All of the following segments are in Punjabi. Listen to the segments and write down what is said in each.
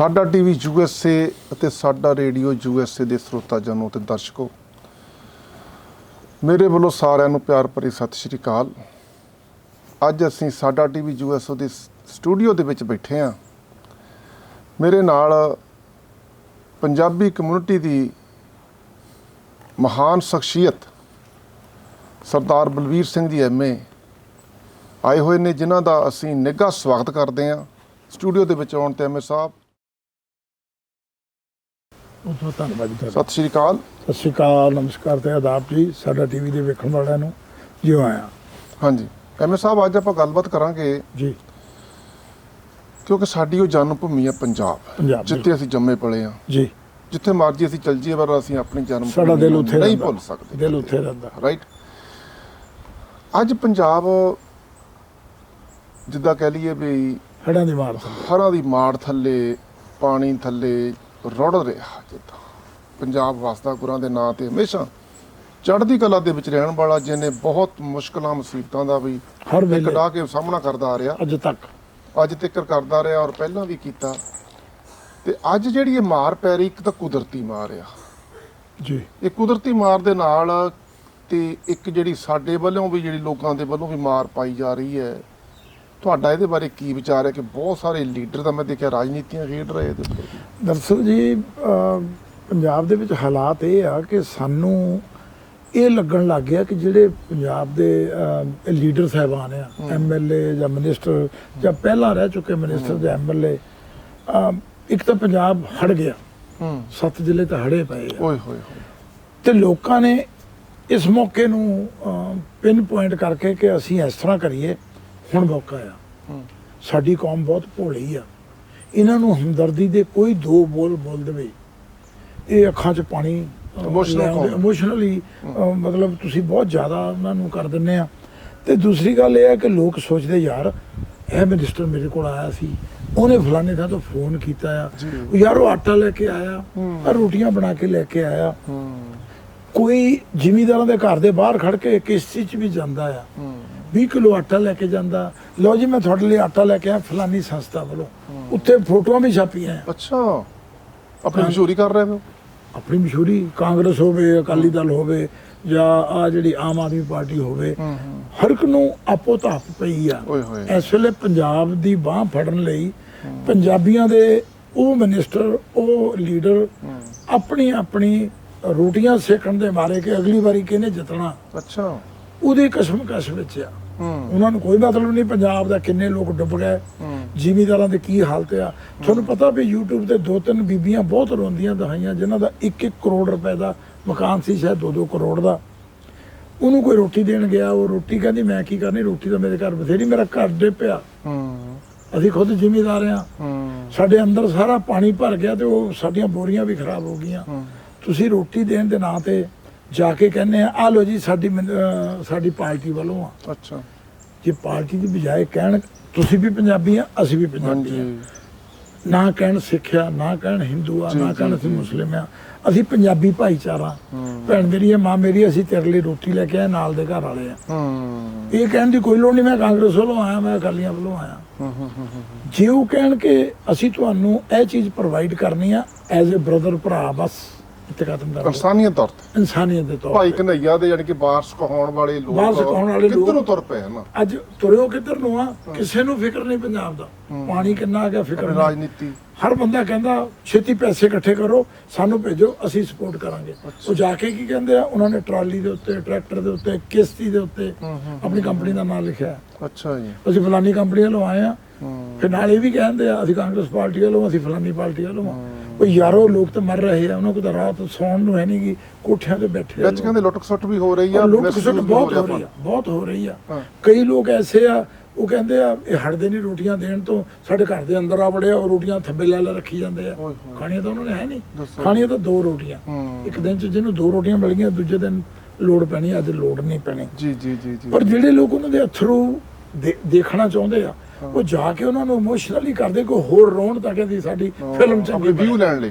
ਸਾਡਾ ਟੀਵੀ ਯੂਐਸਏ ਅਤੇ ਸਾਡਾ ਰੇਡੀਓ ਯੂਐਸਏ ਦੇ ਸਰੋਤਾ ਜਨੋ ਤੇ ਦਰਸ਼ਕੋ, ਮੇਰੇ ਵੱਲੋਂ ਸਾਰਿਆਂ ਨੂੰ ਪਿਆਰ ਭਰੀ ਸਤਿ ਸ਼੍ਰੀ ਅਕਾਲ। ਅੱਜ ਅਸੀਂ ਸਾਡਾ ਟੀਵੀ ਯੂਐਸਏ ਦੇ ਸਟੂਡੀਓ ਦੇ ਵਿੱਚ ਬੈਠੇ ਹਾਂ। ਮੇਰੇ ਨਾਲ ਪੰਜਾਬੀ ਕਮਿਊਨਿਟੀ ਦੀ ਮਹਾਨ ਸ਼ਖਸੀਅਤ ਸਰਦਾਰ ਬਲਵੀਰ ਸਿੰਘ ਜੀ ਐਮਏ ਆਏ ਹੋਏ ਨੇ, ਜਿਨ੍ਹਾਂ ਦਾ ਅਸੀਂ ਨਿੱਘਾ ਸਵਾਗਤ ਕਰਦੇ ਹਾਂ। ਸਟੂਡੀਓ ਦੇ ਵਿੱਚ ਆਉਣ ਤੇ ਐਮਏ ਸਾਹਿਬ ਬਹੁਤ ਬਹੁਤ ਧੰਨਵਾਦ ਜੀ ਤੁਹਾਡਾ ਸਤਿ ਸ਼੍ਰੀ ਅਕਾਲ। ਸਤਿ ਸ਼੍ਰੀ ਅਕਾਲ ਨਮਸਕਾਰ ਤੇ ਆਦਾਬ ਜੀ। ਸਾਡਾ ਟੀਵੀ ਦੇ ਵੇਖਣ ਵਾਲਿਆਂ ਨੂੰ ਜਿਉ ਆਇਆ। ਹਾਂਜੀ। ਐਮਏ ਸਾਹਿਬ ਅੱਜ ਆਪਾਂ ਗੱਲਬਾਤ ਕਰਾਂਗੇ ਜੀ। ਕਿਉਂਕਿ ਸਾਡੀ ਉਹ ਜਨਮ ਭੂਮੀ ਹੈ ਪੰਜਾਬ। ਪੰਜਾਬ, ਜਿੱਥੇ ਅਸੀਂ ਜੰਮੇ ਪਲੇ ਹਾਂ ਜੀ। ਜਿੱਥੇ ਮਰਜ਼ੀ ਅਸੀਂ ਚੱਲ ਜਾਈਏ ਪਰ ਅਸੀਂ ਆਪਣੀ ਜਨਮ ਸਾਡਾ ਭੂਮੀ ਦਿਲ ਨੂੰ ਉੱਥੇ ਨਹੀਂ ਰਹਿੰਦਾ। ਭੁੱਲ ਸਕਦੇ। ਦਿਲ ਉੱਥੇ ਰਹਿੰਦਾ। ਰਾਈਟ ਅੱਜ ਪੰਜਾਬ ਜਿੱਦਾਂ ਕਹਿ ਲਈਏ ਵੀ ਹੜਾਂ ਦੀ ਮਾਰ ਥੱਲੇ। ਹਰਾਂ ਦੀ ਮਾੜ ਥੱਲੇ ਪਾਣੀ ਥੱਲੇ ਰੁੜ ਰਿਹਾ ਜਿੱਦਾਂ ਪੰਜਾਬ ਵਸਦਾ ਗੁਰਾਂ ਦੇ ਨਾਂ ਤੇ ਹਮੇਸ਼ਾ ਚੜ੍ਹਦੀ ਕਲਾ ਦੇ ਵਿੱਚ ਰਹਿਣ ਵਾਲਾ ਜਿਹਨੇ ਬਹੁਤ ਮੁਸ਼ਕਲਾਂ ਮੁਸੀਬਤਾਂ ਦਾ ਵੀ ਹਰ ਵੇਲੇ ਡਾ ਕੇ ਸਾਹਮਣਾ ਕਰਦਾ ਆ ਰਿਹਾ। ਅੱਜ ਤੱਕ। ਅੱਜ ਤੱਕ ਕਰਦਾ ਰਿਹਾ ਔਰ ਪਹਿਲਾਂ ਵੀ ਕੀਤਾ। ਤੇ ਅੱਜ ਜਿਹੜੀ ਇਹ ਮਾਰ ਪੈ ਰਹੀ ਇੱਕ ਤਾਂ ਕੁਦਰਤੀ ਮਾਰ ਆ। ਜੀ। ਇਹ ਕੁਦਰਤੀ ਮਾਰ ਦੇ ਨਾਲ ਤੇ ਇੱਕ ਜਿਹੜੀ ਸਾਡੇ ਵੱਲੋਂ ਵੀ ਜਿਹੜੀ ਲੋਕਾਂ ਦੇ ਵੱਲੋਂ ਵੀ ਮਾਰ ਪਾਈ ਜਾ ਰਹੀ ਹੈ ਤੁਹਾਡਾ ਇਹਦੇ ਬਾਰੇ ਕੀ ਵਿਚਾਰ ਹੈ ਕਿ ਬਹੁਤ ਸਾਰੇ ਲੀਡਰ ਤਾਂ ਮੈਂ ਦੇਖਿਆ ਰਾਜਨੀਤੀਆਂ ਖੇਡ ਰਹੇ ਉੱਪਰ ਦਰਅਸਲ ਜੀ ਪੰਜਾਬ ਦੇ ਵਿੱਚ ਹਾਲਾਤ ਇਹ ਆ ਕਿ ਸਾਨੂੰ ਇਹ ਲੱਗਣ ਲੱਗ ਗਿਆ ਕਿ ਜਿਹੜੇ ਪੰਜਾਬ ਦੇ ਲੀਡਰ ਸਾਹਿਬਾਨ ਆ ਐਮਐਲਏ ਜਾਂ ਮਿਨਿਸਟਰ ਜਾਂ ਪਹਿਲਾਂ ਰਹਿ ਚੁੱਕੇ ਮਿਨਿਸਟਰ ਜਾਂ ਐਮਐਲਏ ਇੱਕ ਤਾਂ ਪੰਜਾਬ ਹੜ ਗਿਆ। ਸੱਤ ਜ਼ਿਲ੍ਹੇ ਤਾਂ ਹੜੇ ਪਏ ਆ। ਓਏ ਹੋਏ ਹੋਏ। ਤੇ ਲੋਕਾਂ ਨੇ ਇਸ ਮੌਕੇ ਨੂੰ ਪਿਨ ਪੁਆਇੰਟ ਕਰਕੇ ਕਿ ਅਸੀਂ ਇਸ ਤਰ੍ਹਾਂ ਕਰੀਏ ਹੁਣ ਮੌਕਾ ਆ। ਸਾਡੀ ਕੌਮ ਬਹੁਤ ਭੋਲੀ ਆ। ਇਹਨਾਂ ਨੂੰ ਹਮਦਰਦੀ ਦੇ ਕੋਈ ਦੋ ਬੋਲ ਬੋਲ ਦੇਵੇ। ਇਹ ਅੱਖਾਂ 'ਚ ਪਾਣੀ। ਇਮੋਸ਼ਨਲੀ ਮਤਲਬ ਤੁਸੀਂ ਬਹੁਤ ਜ਼ਿਆਦਾ ਉਹਨਾਂ ਨੂੰ ਕਰ ਦਿੰਦੇ ਆ। ਤੇ ਦੂਸਰੀ ਗੱਲ ਇਹ ਹੈ ਕਿ ਲੋਕ ਸੋਚਦੇ ਯਾਰ ਇਹ ਮਿਨਿਸਟਰ ਮੇਰੇ ਕੋਲ ਆਇਆ ਸੀ। ਉਹਨੇ ਫਲਾਣੇ ਥਾਂ ਤੋਂ ਫੋਨ ਕੀਤਾ ਆ। ਯਾਰ ਉਹ ਆਟਾ ਲੈ ਕੇ ਆਇਆ। ਆ ਰੋਟੀਆਂ ਬਣਾ ਕੇ ਲੈ ਕੇ ਆਇਆ। ਕੋਈ ਜ਼ਿਮੀਂਦਾਰਾਂ ਦੇ ਘਰ ਦੇ ਬਾਹਰ ਖੜ ਕੇ ਕਿਸ਼ਤੀ 'ਚ ਵੀ ਜਾਂਦਾ ਆ। 20 ਕਿਲੋ ਆਟਾ ਲੈ ਕੇ ਜਾਂਦਾ। ਲਓ ਜੀ ਮੈਂ ਤੁਹਾਡੇ ਲਈ ਆਟਾ ਲੈ ਕੇ ਆਇਆ ਫਲਾਨੀ ਸੰਸਥਾ ਵੱਲੋਂ। ਉੱਤੇ ਫੋਟੋਆਂ ਵੀ ਛਾਪੀਆਂ ਆ ਅੱਛਾ। ਆਪਣੀ ਮਸ਼ਹੂਰੀ ਕਰ ਰਹੇ ਹੋ? ਆਪਣੀ ਮਸ਼ਹੂਰੀ ਕਾਂਗਰਸ ਹੋਵੇ ਅਕਾਲੀ ਦਲ ਹੋਵੇ ਜਾਂ ਆ ਜਿਹੜੀ ਆਮ ਆਦਮੀ ਪਾਰਟੀ ਹੋਵੇ ਹਰ ਇੱਕ ਨੂੰ ਆਪੋ ਧਾਪ ਪਈ ਆ। ਓਏ ਹੋਏ। ਇਸ ਵੇਲੇ ਪੰਜਾਬ ਦੀ ਬਾਹ ਫੜਨ ਲਈ ਪੰਜਾਬੀਆਂ ਦੇ ਉਹ ਮਿਨਿਸਟਰ ਉਹ ਲੀਡਰ ਆਪਣੀ ਆਪਣੀ ਰੋਟੀਆਂ ਸੇਕਣ ਦੇ ਮਾਰੇ ਕਿ ਅਗਲੀ ਵਾਰੀ ਕਿਹਨੇ ਜਿੱਤਣਾ। ਅੱਛਾ। ਉਹਦੇ ਕਸਮ ਕਸ ਵਿੱਚ ਆ। ਉਹਨਾਂ ਨੂੰ ਕੋਈ ਮਤਲਬ ਨਹੀਂ ਪੰਜਾਬ ਦਾ ਕਿੰਨੇ ਲੋਕ ਡੁੱਬ ਗਏ ਜ਼ਿਮੀਦਾਰਾਂ ਦੇ ਕੀ ਹਾਲਤ ਆ। ਤੁਹਾਨੂੰ ਪਤਾ ਵੀ YouTube ਤੇ ਦੋ ਤਿੰਨ ਬੀਬੀਆਂ ਬਹੁਤ ਰੋਂਦੀਆਂ ਦਹਾਈਆਂ ਜਿਨ੍ਹਾਂ ਦਾ 1-1 ਕਰੋੜ ਰੁਪਏ ਦਾ ਮਕਾਨ ਸੀ ਸ਼ਾਇਦ 2-2 ਕਰੋੜ ਦਾ। ਉਹਨੂੰ ਕੋਈ ਰੋਟੀ ਦੇਣ ਗਿਆ ਉਹ ਰੋਟੀ ਕਹਿੰਦੀ ਮੈਂ ਕੀ ਕਰਨੀ? ਰੋਟੀ ਤਾਂ ਮੇਰੇ ਘਰ ਬਥੇਰੀ ਮੇਰਾ ਘਰ ਡੇ ਪਿਆ। ਅਸੀਂ ਖੁਦ ਜ਼ਿਮੀਦਾਰ ਆ। ਸਾਡੇ ਅੰਦਰ ਸਾਰਾ ਪਾਣੀ ਭਰ ਗਿਆ ਤੇ ਉਹ ਸਾਡੀਆਂ ਬੋਰੀਆਂ ਵੀ ਖਰਾਬ ਹੋ ਗਈਆਂ। ਤੁਸੀਂ ਰੋਟੀ ਦੇਣ ਦੇ ਨਾਂ ਤੇ ਜਾ ਕੇ ਕਹਿੰਦੇ ਆ ਆ ਲੋ ਜੀ ਸਾਡੀ ਮਿਨ- ਅਹ ਸਾਡੀ ਪਾਰਟੀ ਵੱਲੋਂ ਆ। ਅੱਛਾ। ਜੇ ਪਾਰਟੀ ਦੀ ਬਜਾਏ ਕਹਿਣ ਤੁਸੀਂ ਵੀ ਪੰਜਾਬੀ ਆ ਅਸੀਂ ਵੀ ਪੰਜਾਬੀ ਆ। ਨਾ ਕਹਿਣ ਸਿੱਖਿਆ ਨਾ ਕਹਿਣ ਹਿੰਦੂ ਆ ਜੀ, ਨਾ ਜੀ, ਕਹਿਣ ਅਸੀਂ ਮੁਸਲਿਮ ਆ। ਅਸੀਂ ਪੰਜਾਬੀ ਭਾਈਚਾਰਾ। ਭੈਣ ਮੇਰੀ ਹੈ ਮਾਂ ਮੇਰੀ ਹੈ, ਅਸੀਂ ਤੇਰੇ ਲਈ ਰੋਟੀ ਲੈ ਕੇ ਆਏ ਨਾਲ ਦੇ ਘਰ ਵਾਲੇ ਆ। ਹੂੰ। ਇਹ ਕਹਿਣ ਦੀ ਕੋਈ ਲੋੜ ਨਹੀਂ ਮੈਂ ਕਾਂਗਰਸ ਵੱਲੋਂ ਆਇਆ ਮੈਂ ਅਕਾਲੀਆਂ ਵੱਲੋਂ ਆਇਆ। ਹੂੰ ਹੂੰ ਹੂੰ ਜੇ ਉਹ ਕਹਿਣ ਕਿ ਅਸੀਂ ਤੁਹਾਨੂੰ ਇਹ ਚੀਜ਼ ਪ੍ਰੋਵਾਈਡ ਕਰਨੀ ਆ ਐਜ਼ ਅ ਬ੍ਰਦਰ ਭਰਾ ਬਸ। ਕਰ ਦਿਓ। ਇਨਸਾਨੀਅਤ ਤੌਰ ਤੇ। ਇਨਸਾਨੀਅਤ ਦੇ ਤੌਰ ਭਾਈ ਕਨਈਆ ਦੇ ਯਾਨੀ ਕਿ ਬਾਰਸ ਕਹਾਉਣ ਵਾਲੇ ਲੋਕ ਬਾਰਸ ਕਹਾਉਣ ਵਾਲੇ ਲੋਕ- ਕਿੱਧਰੋਂ ਤੁਰ ਪਏ ਹਨ ਅੱਜ ਤੁਰਿਓ ਕਿੱਧਰ ਨੂੰ ਆ? ਕਿਸੇ ਨੂੰ ਫਿਕਰ ਨਹੀਂ ਪੰਜਾਬ ਦਾ। ਪਾਣੀ ਕਿੰਨਾ ਆ ਗਿਆ ਫਿਕਰ ਰਾਜਨੀਤੀ। ਹਰ ਬੰਦਾ ਕਹਿੰਦਾ ਛੇਤੀ ਪੈਸੇ ਇਕੱਠੇ ਕਰੋ ਸਾਨੂੰ ਭੇਜੋ ਅਸੀਂ ਸਪੋਰਟ ਕਰਾਂਗੇ। ਉਹ ਜਾ ਕੇ ਕੀ ਕਹਿੰਦੇ ਆ? ਉਹਨਾਂ ਨੇ ਟਰਾਲੀ ਦੇ ਉੱਤੇ ਟਰੈਕਟਰ ਦੇ ਉੱਤੇ ਕਿਸ਼ਤੀ ਦੇ ਉੱਤੇ ਆਪਣੀ ਕੰਪਨੀ ਦਾ ਨਾਮ ਲਿਖਿਆ। ਅੱਛਾ ਜੀ। ਅਸੀਂ ਫਲਾਨੀ ਕੰਪਨੀ ਵੱਲੋਂ ਆਏ ਆ ਫਿਰ ਨਾਲ ਇਹ ਵੀ ਕਹਿੰਦੇ ਆ ਅਸੀਂ ਕਾਂਗਰਸ ਪਾਰਟੀ ਵੱਲੋਂ ਅਸੀਂ ਫਲਾਨੀ ਪਾਰਟੀ ਵੱਲੋਂ ਆ ਉਹ ਯਾਰੋ ਲੋਕ ਤਾਂ ਮਰ ਰਹੇ ਆ ਉਹਨਾਂ ਕੋਲ ਤਾਂ ਰਾਤ ਸੌਣ ਨੂੰ ਹੈ ਨਹੀਂ ਗੀ ਕੋਠਿਆਂ ਤੇ ਬੈਠੇ ਆ ਵਿੱਚ ਕਹਿੰਦੇ ਲੁੱਟ ਖਸੁੱਟ ਵੀ ਹੋ ਰਹੀ ਆ ਵੀ ਬਹੁਤ ਹੋ ਰਿਹਾ ਆ ਬਹੁਤ ਹੋ ਰਹੀ ਆ। ਕਈ ਲੋਕ ਐਸੇ ਆ ਉਹ ਕਹਿੰਦੇ ਆ ਇਹ ਹਟਦੇ ਨਹੀਂ ਰੋਟੀਆਂ ਦੇਣ ਤੋਂ ਸਾਡੇ ਘਰ ਦੇ ਅੰਦਰ ਆ ਬੜੇ ਉਹ ਰੋਟੀਆਂ ਥੱਬੇ ਲੈ ਲੈ ਰੱਖੀ ਜਾਂਦੇ ਆ। ਖਾਣੀਆਂ ਤਾਂ ਉਹਨਾਂ ਨੇ ਹੈ ਨਹੀਂ। ਖਾਣੀਆਂ ਤਾਂ ਦੋ ਰੋਟੀਆਂ। ਇੱਕ ਦਿਨ ਚ ਜਿਹਨੂੰ ਦੋ ਰੋਟੀਆਂ ਮਿਲ ਗਈਆਂ ਦੂਜੇ ਦਿਨ ਲੋੜ ਪੈਣੀ ਅੱਜ ਲੋੜ ਨਹੀਂ ਪੈਣੀ। ਜੀ ਜੀ ਜੀ ਜੀ। ਪਰ ਜਿਹੜੇ ਲੋਕ ਉਹਨਾਂ ਦੇ ਅਥਰੂ ਦੇਖਣਾ ਚਾਹੁੰਦੇ ਆ ਉਹ ਜਾ ਕੇ ਉਹਨਾਂ ਨੂੰ ਇਮੋਸ਼ਨਲੀ ਕਰਦੇ ਕੋਈ ਹੋਰ ਰੋਣ ਤਾਂ ਕਹਿੰਦੀ ਸਾਡੀ ਫਿਲਮ ਚੰਗੀ ਵਿਊ ਲੈਣ ਲਈ।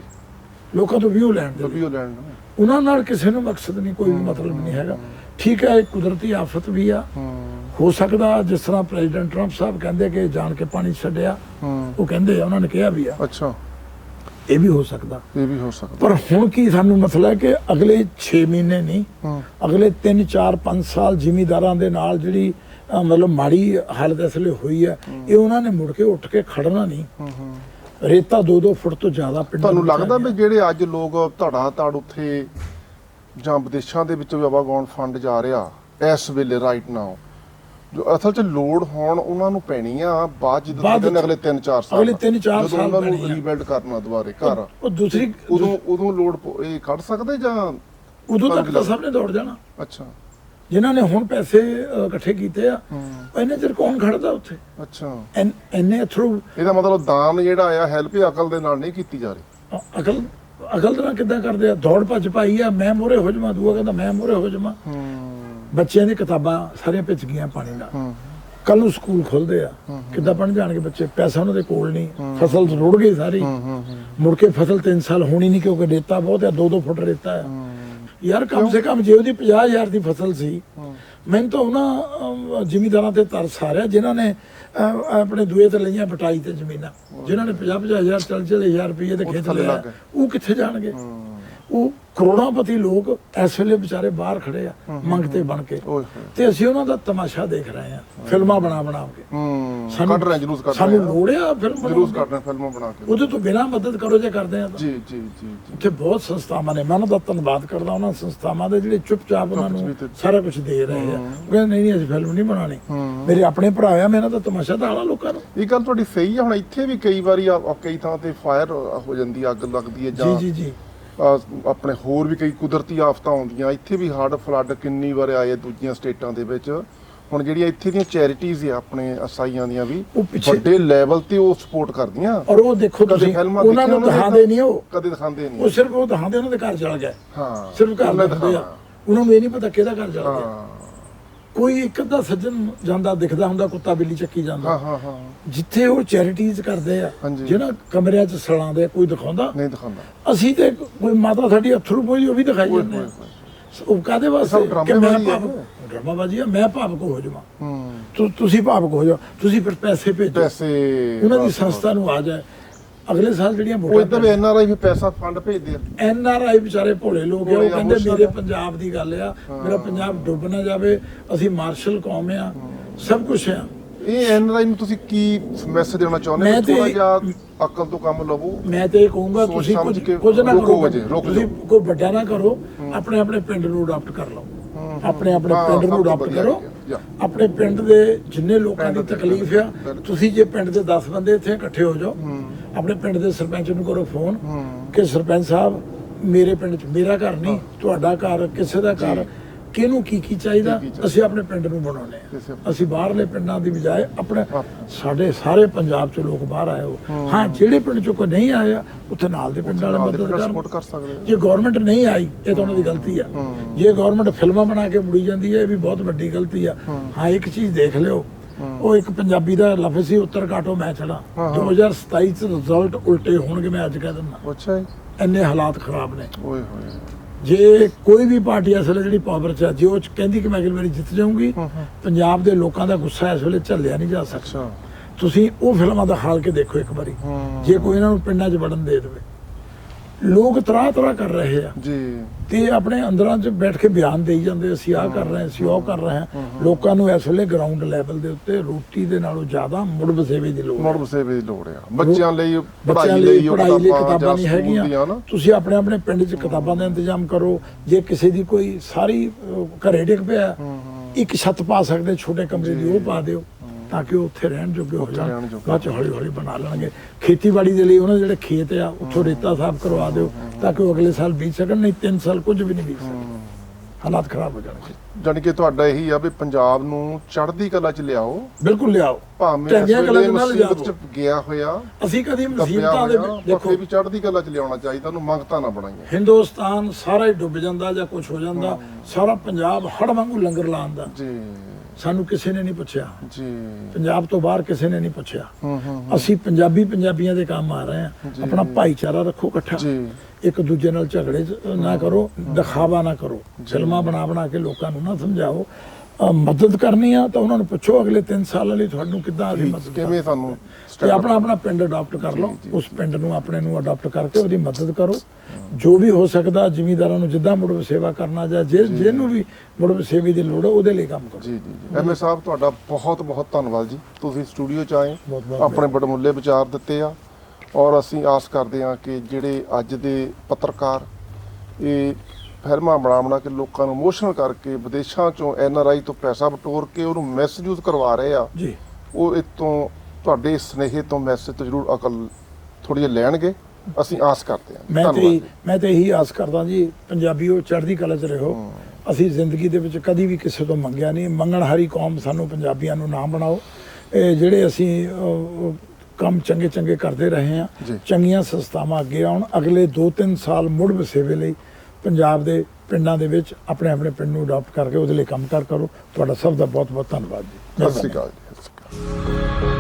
ਲੋਕਾਂ ਤੋਂ ਵਿਊ ਲੈਣ ਦੇ ਲਈ। ਵਿਊ ਲੈਣ ਲਈ ਉਹਨਾਂ ਨਾਲ ਕਿਸੇ ਨੂੰ ਮਕਸਦ ਨਹੀਂ ਕੋਈ ਵੀ ਮਤਲਬ ਨਹੀਂ ਹੈਗਾ। ਠੀਕ ਹੈ ਇਹ ਕੁਦਰਤੀ ਆਫਤ ਵੀ ਆ। ਹੂੰ। ਹੋ ਸਕਦਾ ਜਿਸ ਤਰ੍ਹਾਂ ਪ੍ਰੈਜ਼ੀਡੈਂਟ ਟਰੰਪ ਸਾਹਿਬ ਕਹਿੰਦੇ ਕਿ ਜਾਣ ਕੇ ਪਾਣੀ ਛੱਡਿਆ ਹੂੰ। ਉਹ ਕਹਿੰਦੇ ਆ ਉਹਨਾਂ ਨੇ ਕਿਹਾ ਵੀ ਆ। ਅੱਛਾ। ਇਹ ਵੀ ਹੋ ਸਕਦਾ। ਇਹ ਵੀ ਹੋ ਸਕਦਾ। ਪਰ ਹੁਣ ਕੀ ਸਾਨੂੰ ਮਸਲਾ ਹੈ ਕਿ ਅਗਲੇ 6 ਮਹੀਨੇ ਨਹੀਂ ਹੂੰ। ਅਗਲੇ 3 4 5 ਸਾਲ ਜ਼ਿਮੀਂਦਾਰਾਂ ਦੇ ਨਾਲ ਜਿਹੜੀ ਮਤਲਬ ਮਾੜੀ ਹਾਲਤ ਇਸ ਲਈ ਹੋਈ ਹੈ ਇਹ ਉਹਨਾਂ ਨੇ ਮੁੜ ਕੇ ਉੱਠ ਕੇ ਖੜਨਾ ਨਹੀਂ। ਰੇਤਾ 2-2 ਫੁੱਟ ਤੋਂ ਜ਼ਿਆਦਾ ਪਿੰਡਾਂ ਤੁਹਾਨੂੰ ਆ ਲੱਗਦਾ। ਵੀ ਜਿਹੜੇ ਅੱਜ ਲੋਕ ਧੜਾ ਧੜ ਉੱਥੇ ਜਾਂ ਵਿਦੇਸ਼ਾਂ ਦੇ ਵਿੱਚ ਬਾਬਾ ਗੌਣ ਫੰਡ ਜਾ ਰਿਹਾ ਇਸ ਵੇਲੇ ਰਾਈਟ ਨਾਓ ਜੋ ਅਸਲ 'ਚ ਲੋਡ ਹੋਣ ਉਹਨਾਂ ਨੂੰ ਪੈਣੀ ਆ ਬਾਅਦ ਜਦੋਂ ਅਗਲੇ 3-4 ਸਾਲ ਅਗਲੇ ਤਿੰਨ ਚਾਰ ਜਦੋਂ ਸਾਲ ਉਹਨਾਂ ਨੂੰ ਆ। ਰੀਬਿਲਡ ਕਰਨਾ ਦੁਬਾਰੇ ਘਰ। ਉਹ ਦੂਸਰੀ ਉਦੋਂ ਉਦੋਂ ਲੋਡ ਇਹ ਕੱਢ ਸਕਦੇ ਜਾਂ ਉਦੋਂ ਤੱਕ ਤਾਂ ਸਭ ਨੇ ਦੌੜ ਜਾਣਾ। ਅੱਛਾ। ਜਿਨ੍ਹਾਂ ਨੇ ਹੁਣ ਪੈਸੇ ਇਕੱਠੇ ਕੀਤੇ ਆ ਇੰਨੇ ਚਿਰ ਕੌਣ ਖੜਦਾ ਉੱਥੇ? ਅੱਛਾ। ਐਨ- ਥਰੂ ਇਹਦਾ ਮਤਲਬ ਦਾਨ ਜਿਹੜਾ ਆ ਹੈਲਪ ਅਕਲ ਦੇ ਨਾਲ ਨਹੀਂ ਕੀਤੀ ਜਾ ਰਹੀ। ਅਕਲ ਅਕਲ ਦੇ ਕਿੱਦਾਂ ਕਰਦੇ ਆ? ਦੌੜ ਭੱਜ ਪਾਈ ਆ ਮੈਂ ਮੋਰੇ ਹੋ ਜਾਵਾਂ ਦੂਆ ਕਹਿੰਦਾ ਮੈਂ ਮੋਰੇ ਹੋ ਜਾਵਾਂ। ਹੂੰ। ਬੱਚਿਆਂ ਦੀ ਕਿਤਾਬਾਂ ਸਾਰੀਆਂ ਭਿੱਜ ਗਈਆਂ ਪਾਣੀ ਨਾਲ। ਹੂੰ। ਕੱਲ ਨੂੰ ਸਕੂਲ ਖੁੱਲਦੇ ਆ। ਕਿੱਦਾਂ ਪੜ੍ਹਨ ਜਾਣਗੇ ਬੱਚੇ? ਪੈਸਾ ਉਹਨਾਂ ਦੇ ਕੋਲ ਨਹੀਂ। ਫਸਲ ਰੁੜ ਗਈ ਸਾਰੀ। ਹੂੰ ਹੂੰ ਮੁੜ ਕੇ ਫਸਲ 3 ਸਾਲ ਹੋਣੀ ਨਹੀਂ ਕਿਉਂਕਿ ਰੇਤਾ ਬਹੁਤ ਹੈ 2-2 ਫੁੱਟ ਰੇਤਾ ਹੈ। ਯਾਰ ਕਮ ਸੇ ਕਮ ਜੇ ਉਹਦੀ 50000 ਦੀ ਫਸਲ ਸੀ ਮੈਨੂੰ ਤਾਂ ਉਹਨਾਂ ਜ਼ਿਮੀਦਾਰਾਂ ਤੇ ਤਰਸ ਆ ਰਿਹਾ ਜਿਨ੍ਹਾਂ ਨੇ ਆਪਣੇ ਦੂਏ ਤੇ ਲਈਆਂ ਬਟਾਈ ਤੇ ਜ਼ਮੀਨਾਂ ਜਿਨ੍ਹਾਂ ਨੇ 50-50000 ਚੱਲ ਚਲੇ 1000 ਰੁਪਏ ਦੇ ਖੇਤ ਲਿਆ। ਉਹ ਕਿੱਥੇ ਜਾਣਗੇ? ਉਹ ਕਰੋੜਾਂਪਤੀ ਲੋਕ ਇਸ ਵੇਲੇ ਵਿਚਾਰੇ ਬਾਹਰ ਖੜੇ ਆ ਮੰਗਤੇ ਬਣ ਕੇ। ਤੇ ਅਸੀਂ ਉਹਨਾਂ ਦਾ ਤਮਾਸ਼ਾ ਦੇਖ ਰਹੇ ਆ ਫਿਲਮਾਂ ਬਣਾ ਬਣਾ ਕੇ। ਸਾਨੂੰ- ਕੱਢ ਰਹੇ ਜਲੂਸ ਕੱਢ ਰਹੇ ਸਾਨੂੰ ਆ। ਲੋੜ ਆ ਫਿਲਮ ਜਲੂਸ ਬਣਾ ਕੇ। ਉਹਦੇ ਤੋਂ ਬਿਨਾਂ ਮਦਦ ਕਰੋ ਜੇ ਕਰਦੇ ਆ ਤਾਂ। ਜੀ ਜੀ ਜੀ ਉੱਥੇ ਬਹੁਤ ਸੰਸਥਾਵਾਂ ਨੇ ਮੈਂ ਉਹਨਾਂ ਦਾ ਧੰਨਵਾਦ ਕਰਦਾ ਉਹਨਾਂ ਸੰਸਥਾਵਾਂ ਦੇ ਜਿਹੜੇ ਚੁੱਪਚਾਪ ਉਹਨਾਂ ਨੂੰ। ਸਾਰਾ ਕੁਝ ਦੇ ਰਹੇ ਆ। ਉਹ ਕਹਿੰਦੇ ਨਹੀਂ ਨਹੀਂ ਅਸੀਂ ਫਿਲਮ ਨਹੀਂ ਬਣਾਣੀ। ਮੇਰੇ ਆਪਣੇ ਭਰਾ ਆ ਮੈਂ ਇਹਨਾਂ ਦਾ ਤਮਾਸ਼ਾ ਦਾਣਾ ਲੋਕਾਂ ਨੂੰ। ਇਹ ਗੱਲ ਤੁਹਾਡੀ ਸਹੀ ਹੈ ਹੁਣ ਇੱਥੇ ਵੀ ਕਈ ਵਾਰੀ ਆ- ਆ ਕਈ ਥਾਂ ਤੇ ਫਾਇਰ ਹੋ ਜਾਂਦੀ ਆ, ਅੱਗ ਲੱਗਦੀ ਹੈ ਜੀ ਜਾਂ ਜੀ ਜੀ। ਆ, ਆਪਣੇ ਹੋਰ ਵੀ ਕਈ ਕੁਦਰਤੀ ਆਫਤਾਂ ਆਉਂਦੀਆਂ। ਇੱਥੇ ਵੀ ਹੜ੍ਹ ਫਲੱਡ ਕਿੰਨੀ ਵਾਰ ਆਏ ਦੂਜੀਆਂ ਸਟੇਟਾਂ ਦੇ ਵਿੱਚ। ਹੁਣ ਜਿਹੜੀਆਂ ਇੱਥੇ ਦੀਆਂ ਚੈਰਿਟੀਜ਼ ਆ ਆਪਣੇ ਅਸਾਈਆਂ ਦੀਆਂ ਵੀ ਉਹ ਵੱਡੇ ਲੈਵਲ ਤੇ ਉਹ ਸਪੋਰਟ ਕਰਦੀਆਂ। ਔਰ ਉਹ ਦੇਖੋ ਕਦੇ ਤੁਸੀਂ ਉਹਨਾਂ ਨੂੰ ਦਿਖਾਉਂਦੇ ਨਹੀਂ ਉਹ। ਕਦੇ ਦਿਖਾਉਂਦੇ ਉਹ ਨਹੀਂ ਸਿਰਫ ਉਹ ਦਿਖਾਉਂਦੇ ਉਹਨਾਂ ਦੇ ਘਰ ਚਲ ਗਏ ਹਾਂ ਸਿਰਫ ਘਰ ਦਿਖਾਉਂਦੇ ਆ। ਉਹਨਾਂ ਨੂੰ ਇਹ ਨਹੀਂ ਪਤਾ ਕਿਹਦਾ ਘਰ ਚਲ ਗਿਆ। ਹਾਂ। ਕੋਈ ਇੱਕ ਅੱਧਾ ਸੱਜਣ ਜਾਂਦਾ ਦਿਖਦਾ ਹੁੰਦਾ ਕੁੱਤਾ ਬਿੱਲੀ ਚੱਕੀ ਜਾਂਦਾ। ਹਾਂ ਹਾਂ ਹਾਂ। ਜਿੱਥੇ ਉਹ ਚੈਰਿਟੀਜ਼ ਕਰਦੇ ਆ ਹਾਂਜੀ। ਜਿਹੜਾ ਕਮਰਿਆਂ 'ਚ ਸਲਾਉਂਦੇ ਆ, ਕੋਈ ਦਿਖਾਉਂਦਾ? ਨਹੀਂ ਦਿਖਾਉਂਦਾ। ਅਸੀਂ ਤੇ ਕੋਈ ਮਾਤਾ ਸਾਡੀ ਅਥਰੂ ਪੋਈ ਉਹ ਵੀ ਦਿਖਾਈ ਜਾਂਦੇ ਆ। ਉਹ ਕਾਦੇ ਵਾਸਤੇ? ਕਿ ਮੈਂ ਡਰਾਮੇਬਾਜ਼ੀ। ਭਾਵਕ ਡਰਾਮਾਬਾਜ਼ੀ ਆ ਮੈਂ ਭਾਵਕ ਹੋ ਜਾਵਾਂ। ਹੂੰ। ਤੁ- ਤੁਸੀਂ ਭਾਵਕ ਹੋ ਜਾਓ। ਤੁਸੀਂ ਫਿਰ ਪੈਸੇ ਭੇਜੋ। ਪੈਸੇ ਉਹਨਾਂ ਦੀ ਸੰਸਥਾ ਨੂੰ ਆ ਜਾਏ। ਅਗਲੇ ਸਾਲ ਜਿਹੜੀਆਂ ਉਹ ਇਦਾਂ ਵੀ ਐਨ ਆਰ ਆਈ ਵੀ ਪੈਸਾ ਫੰਡ ਭੇਜਦੇ ਆ। ਐਨ ਆਰ ਆਈ ਵਿਚਾਰੇ ਭੋਲੇ ਲੋਕ ਆ ਉਹ ਭੋਲੇ ਕਹਿੰਦੇ ਮੇਰੇ ਆ। ਪੰਜਾਬ ਦੀ ਗੱਲ ਆ ਮੇਰਾ ਪੰਜਾਬ ਡੁੱਬ ਨਾ ਜਾਵੇ ਅਸੀਂ ਮਾਰਸ਼ਲ ਕੌਮ ਆ ਸਭ ਕੁਝ ਆ। ਇਹ ਐਨ ਆਰ ਆਈ ਨੂੰ ਤੁਸੀਂ ਕੀ ਮੈਸੇਜ ਦੇਣਾ ਚਾਹੁੰਦੇ ਮੈਂ ਹੋ? ਥੋੜਾ ਤੇ- ਜਿਹਾ ਅਕਲ ਤੋਂ ਕੰਮ ਲਵੋ। ਮੈਂ ਤੇ ਇਹ ਕਹੂੰਗਾ ਸੋਚ ਤੁਸੀਂ ਸਮਝ ਕੁਝ ਕੇ ਕੁਝ ਨਾ ਰੋਕੋ ਕਰੋ ਵਜੇ, ਰੋਕ ਤੁਸੀਂ। ਕੋਈ ਵੱਡਾ ਨਾ ਕਰੋ ਆਪਣੇ ਆਪਣੇ ਪਿੰਡ ਨੂੰ ਅਡਾਪਟ ਕਰ ਲਓ। ਆਪਣੇ ਆਪਣੇ ਹਾਂ, ਪਿੰਡ ਸਭ ਨੂੰ ਤੋਂ ਅਡਾਪਟ ਵਧੀਆ ਕਰੋ। idea, yeah. ਆਪਣੇ ਪਿੰਡ ਦੇ ਜਿੰਨੇ ਲੋਕਾਂ ਦੀ ਪਿੰਡ ਦੇ ਤਕਲੀਫ ਆ। ਤੁਸੀਂ ਜੇ ਪਿੰਡ ਦੇ 10 ਬੰਦੇ ਇੱਥੇ ਇਕੱਠੇ ਹੋ ਜਾਓ ਆਪਣੇ ਪਿੰਡ ਦੇ ਸਰਪੰਚ ਨੂੰ ਕਰੋ ਫੋਨ ਕਿ ਸਰਪੰਚ ਸਾਹਿਬ ਮੇਰੇ ਪਿੰਡ 'ਚ ਮੇਰਾ ਘਰ ਨਹੀਂ ਤੁਹਾਡਾ ਘਰ ਕਿਸੇ ਦਾ ਘਰ ਕਿਹਨੂੰ ਕੀ ਕੀ ਚਾਹੀਦਾ। ਅਸੀਂ ਆਪਣੇ ਪਿੰਡ ਨੂੰ ਬਣਾਉਣੇ ਆ ਅਸੀਂ ਬਾਹਰਲੇ ਪਿੰਡਾਂ ਦੀ ਬਜਾਏ ਆਪਣੇ। ਸਾਡੇ ਸਾਰੇ ਪੰਜਾਬ 'ਚ ਲੋਕ ਬਾਹਰ ਆਏ ਹੋ। ਹਾਂ। ਜਿਹੜੇ ਪਿੰਡ 'ਚੋਂ ਕੋਈ ਨਹੀਂ ਆਇਆ ਉੱਥੇ ਨਾਲ ਦੇ ਪਿੰਡ ਵਾਲੇ ਮਦਦ ਕਰ ਸਕਦੇ। ਜੇ ਗਵਰਨਮੈਂਟ ਨਹੀਂ ਆਈ ਇਹ ਤਾਂ ਉਹਨਾਂ ਦੀ ਗਲਤੀ ਆ। ਜੇ ਗਵਰਨਮੈਂਟ ਫਿਲਮਾਂ ਬਣਾ ਕੇ ਮੁੜੀ ਜਾਂਦੀ ਹੈ ਇਹ ਵੀ ਬਹੁਤ ਵੱਡੀ ਗਲਤੀ ਆ। ਹਾਂ ਇੱਕ ਚੀਜ਼ ਦੇਖ ਲਿਓ ਉਹ ਇੱਕ ਪੰਜਾਬੀ ਦਾ ਲਫ਼ਜ਼ ਸੀ ਉੱਤਰ ਕਾਟੋ ਮੈਂ ਚੜਾ 2027 ਚ ਰਿਜ਼ਲਟ ਉਲਟੇ ਹੋਣਗੇ ਮੈਂ ਅੱਜ ਕਹਿ ਦਿੰਦਾ। ਅੱਛਾ ਜੀ। ਇੰਨੇ ਹਾਲਾਤ ਖਰਾਬ ਨੇ। ਓਏ ਹੋਏ। ਜੇ ਕੋਈ ਵੀ ਪਾਰਟੀ ਇਸ ਵੇਲੇ ਜਿਹੜੀ ਪਾਵਰ 'ਚ ਆ ਜੇ ਉਹ ਕਹਿੰਦੀ ਕਿ ਮੈਂ ਅਗਲੀ ਵਾਰੀ ਜਿੱਤ ਜਾਊਂਗੀ ਪੰਜਾਬ ਦੇ ਲੋਕਾਂ ਦਾ ਗੁੱਸਾ ਇਸ ਵੇਲੇ ਝੱਲਿਆ ਨਹੀਂ ਜਾ ਸਕਦਾ। ਤੁਸੀਂ ਉਹ ਫਿਲਮਾਂ ਦਾ ਹਾਲ ਕੇ ਦੇਖੋ ਇੱਕ ਵਾਰੀ। ਜੇ ਕੋਈ ਇਹਨਾਂ ਨੂੰ ਪਿੰਡਾਂ 'ਚ ਵੜਨ ਦੇ ਦੇਵੇ। ਲੋਕ ਤਰਾਹ ਤਰਾਹ ਕਰ ਰਹੇ ਆ। ਜੀ। ਤੇ ਆਪਣੇ ਅੰਦਰਾਂ 'ਚ ਬੈਠ ਕੇ ਬਿਆਨ ਦੇਈ ਜਾਂਦੇ ਅਸੀਂ ਆਹ ਕਰ ਰਹੇ ਹਾਂ ਅਸੀਂ ਉਹ ਕਰ ਰਹੇ ਹਾਂ ਲੋਕਾਂ ਨੂੰ ਇਸ ਵੇਲੇ ਗਰਾਊਂਡ ਲੈਵਲ ਦੇ ਉੱਤੇ ਰੋਟੀ ਦੇ ਨਾਲੋਂ ਜ਼ਿਆਦਾ ਮੁੜ ਵਸੇਵੇ ਦੀ ਲੋੜ ਮੁੜ ਵਸੇਵੇ ਦੀ ਲੋੜ ਆ। ਬੱਚਿਆਂ ਲਈ ਪੜ੍ਹਾਈ ਲਈ ਪੜ੍ਹਾਈ ਲਈ ਕਿਤਾਬਾਂ ਨਹੀਂ ਹੈਗੀਆਂ। ਤੁਸੀਂ ਆਪਣੇ ਆਪਣੇ ਪਿੰਡ 'ਚ ਕਿਤਾਬਾਂ ਦਾ ਇੰਤਜ਼ਾਮ ਕਰੋ। ਜੇ ਕਿਸੇ ਦੀ ਕੋਈ ਸਾਰੀ ਘਰੇ ਡਿੱਗ ਪਿਆ ਇੱਕ ਛੱਤ ਪਾ ਸਕਦੇ ਛੋਟੇ ਕਮਰੇ ਦੀ ਉਹ ਪਾ ਦਿਓ। ਤਾਂ ਕਿ ਉਹ ਉੱਥੇ ਰਹਿਣ ਜੋਗੇ ਹੋ ਜਾਣ। ਬਾਅਦ ਚ ਹੌਲੀ ਹੌਲੀ ਬਣਾ ਲੈਣਗੇ। ਖੇਤੀਬਾੜੀ ਦੇ ਲਈ ਉਹਨਾਂ ਦੇ ਜਿਹੜੇ ਖੇਤ ਆ ਉੱਥੋਂ ਰੇਤਾ ਸਾਫ਼ ਕਰਵਾ ਦਿਓ ਤਾਂ ਕਿ ਉਹ ਅਗਲੇ ਸਾਲ ਬੀਜ ਸਕਣ ਨਹੀਂ 3 ਸਾਲ ਕੁਝ ਵੀ ਨਹੀਂ ਬੀਜ ਸਕਦੇ ਹਾਲਾਤ ਖਰਾਬ ਹੋ ਜਾਣਗੇ। ਜਾਣੀ ਕਿ ਤੁਹਾਡਾ ਇਹੀ ਆ ਵੀ ਪੰਜਾਬ ਨੂੰ ਚੜ੍ਹਦੀ ਕਲਾ ਚ ਲਿਆਓ। ਬਿਲਕੁਲ ਲਿਆਓ। ਭਾਵੇਂ ਗੱਲਾਂ ਵੇਲੇ ਦੇ ਨਾਲ ਮੁਸੀਬਤ ਚ ਲਿਆਓ ਗਿਆ ਹੋਇਆ ਅਸੀਂ ਕਦੀ ਮੁਸੀਬਤਾਂ ਦੇ ਦੇਖੋ। ਵੀ ਚੜ੍ਹਦੀ ਕਲਾ ਚ ਲਿਆਉਣਾ ਚਾਹੀਦਾ ਉਹਨੂੰ ਮੰਗਤਾ ਨਾ ਬਣਾਈਆਂ ਹਿੰਦੁਸਤਾਨ ਸਾਰਾ ਹੀ ਡੁੱਬ ਜਾਂਦਾ ਜਾਂ ਕੁਝ ਹੋ ਜਾਂਦਾ ਸਾਰਾ ਪੰਜਾਬ ਹੜ ਵਾਂਗੂ ਲੰਗਰ ਲਾਉਂਦਾ ਜੀ। ਸਾਨੂੰ ਕਿਸੇ ਨੇ ਨਹੀਂ ਪੁੱਛਿਆ। ਜੀ। ਪੰਜਾਬ ਤੋਂ ਬਾਹਰ ਕਿਸੇ ਨੇ ਨਹੀਂ ਪੁੱਛਿਆ। ਹੂੰ ਹੂੰ ਅਸੀਂ ਪੰਜਾਬੀ ਪੰਜਾਬੀਆਂ ਦੇ ਕੰਮ ਆ ਰਹੇ ਹਾਂ। ਆਪਣਾ ਭਾਈਚਾਰਾ ਰੱਖੋ ਇਕੱਠਾ। ਜੀ। ਇੱਕ ਦੂਜੇ ਨਾਲ ਝਗੜੇ ਨਾ ਕਰੋ ਦਿਖਾਵਾ ਨਾ ਕਰੋ। ਫਿਲਮਾਂ ਬਣਾ ਬਣਾ ਕੇ ਲੋਕਾਂ ਨੂੰ ਨਾ ਸਮਝਾਓ। ਮਦਦ ਕਰਨੀ ਆ ਤਾਂ ਉਹਨਾਂ ਨੂੰ ਪੁੱਛੋ ਅਗਲੇ 3 ਸਾਲਾਂ ਲਈ ਤੁਹਾਨੂੰ ਕਿੱਦਾਂ ਅਸੀਂ ਮਦਦ ਕਿਵੇਂ ਤੁਹਾਨੂੰ ਤੇ ਆਪਣਾ ਆਪਣਾ ਪਿੰਡ ਅਡਾਪਟ ਕਰ ਲਓ। ਉਸ ਪਿੰਡ ਨੂੰ ਆਪਣੇ ਨੂੰ ਅਡਾਪਟ ਕਰਕੇ ਉਹਦੀ ਮਦਦ ਕਰੋ। ਜੋ ਵੀ ਹੋ ਸਕਦਾ ਜ਼ਿਮੀਂਦਾਰਾਂ ਨੂੰ ਜਿੱਦਾਂ ਮੁੜ ਸੇਵਾ ਕਰਨਾ ਜਾਂ ਜੇ ਜਿਹਨੂੰ ਵੀ ਮੁੜ ਸੇਵਾ ਦੀ ਲੋੜ ਹੈ ਉਹਦੇ ਲਈ ਕੰਮ ਕਰੋ। ਜੀ ਜੀ ਐਮਏ ਸਾਹਿਬ ਤੁਹਾਡਾ ਬਹੁਤ ਬਹੁਤ ਧੰਨਵਾਦ ਜੀ। ਤੁਸੀਂ ਸਟੂਡੀਓ ਚ ਆਏ ਆਪਣੇ ਬੜਮੁੱਲੇ ਵਿਚਾਰ ਦਿੱਤੇ ਆ। ਔਰ ਅਸੀਂ ਆਸ ਕਰਦੇ ਹਾਂ ਕਿ ਜਿਹੜੇ ਅੱਜ ਦੇ ਪੱਤਰਕਾਰ ਇਹ ਫਿਲਮਾਂ ਬਣਾ ਬਣਾ ਕੇ ਲੋਕਾਂ ਨੂੰ ਇਮੋਸ਼ਨਲ ਕਰਕੇ ਵਿਦੇਸ਼ਾਂ ਚੋਂ ਐਨਆਰਆਈ ਤੋਂ ਪੈਸਾ ਬਟੋਰ ਕੇ ਉਹਨੂੰ ਮਿਸਯੂਜ਼ ਕਰਵਾ ਰਹੇ ਆ। ਜੀ। ਉਹ ਇਤੋਂ ਤੁਹਾਡੇ ਸਨੇਹੇ ਤੋਂ ਮੈਸੇਜ ਤੋਂ ਜ਼ਰੂਰ ਅਕਲ ਥੋੜੀ ਜਿਹੀ ਲੈਣਗੇ। ਅਸੀਂ ਆਸ ਕਰਦੇ ਹਾਂ। ਮੈਂ ਤੇ ਮੈਂ ਤੇ ਇਹੀ ਆਸ ਕਰਦਾ ਜੀ ਪੰਜਾਬੀਓ ਚੜ੍ਹਦੀ ਕਲਾ 'ਚ ਰਹੋ। ਅਸੀਂ ਜ਼ਿੰਦਗੀ ਦੇ ਵਿੱਚ ਕਦੀ ਵੀ ਕਿਸੇ ਤੋਂ ਮੰਗਿਆ ਨਹੀਂ। ਮੰਗਣ ਹਾਰੀ ਕੌਮ ਸਾਨੂੰ ਪੰਜਾਬੀਆਂ ਨੂੰ ਨਾ ਬਣਾਓ। ਇਹ ਜਿਹੜੇ ਅਸੀਂ ਕੰਮ ਚੰਗੇ ਚੰਗੇ ਕਰਦੇ ਰਹੇ ਹਾਂ। ਜੀ। ਚੰਗੀਆਂ ਸੰਸਥਾਵਾਂ ਅੱਗੇ ਆਉਣ। ਅਗਲੇ 2-3 ਸਾਲ ਮੁੜ ਵਸੇਵੇ ਲਈ ਪੰਜਾਬ ਦੇ ਪਿੰਡਾਂ ਦੇ ਵਿੱਚ ਆਪਣੇ ਆਪਣੇ ਪਿੰਡ ਨੂੰ ਅਡਾਪਟ ਕਰਕੇ ਉਹਦੇ ਲਈ ਕੰਮ ਕਾਰ ਕਰੋ। ਤੁਹਾਡਾ ਸਭ ਦਾ ਬਹੁਤ ਬਹੁਤ ਧੰਨਵਾਦ ਜੀ। ਸਤਿ ਸ਼੍ਰੀ ਅਕਾਲ ਜੀ ਸਤਿ ਸ਼੍ਰੀ ਅਕਾਲ।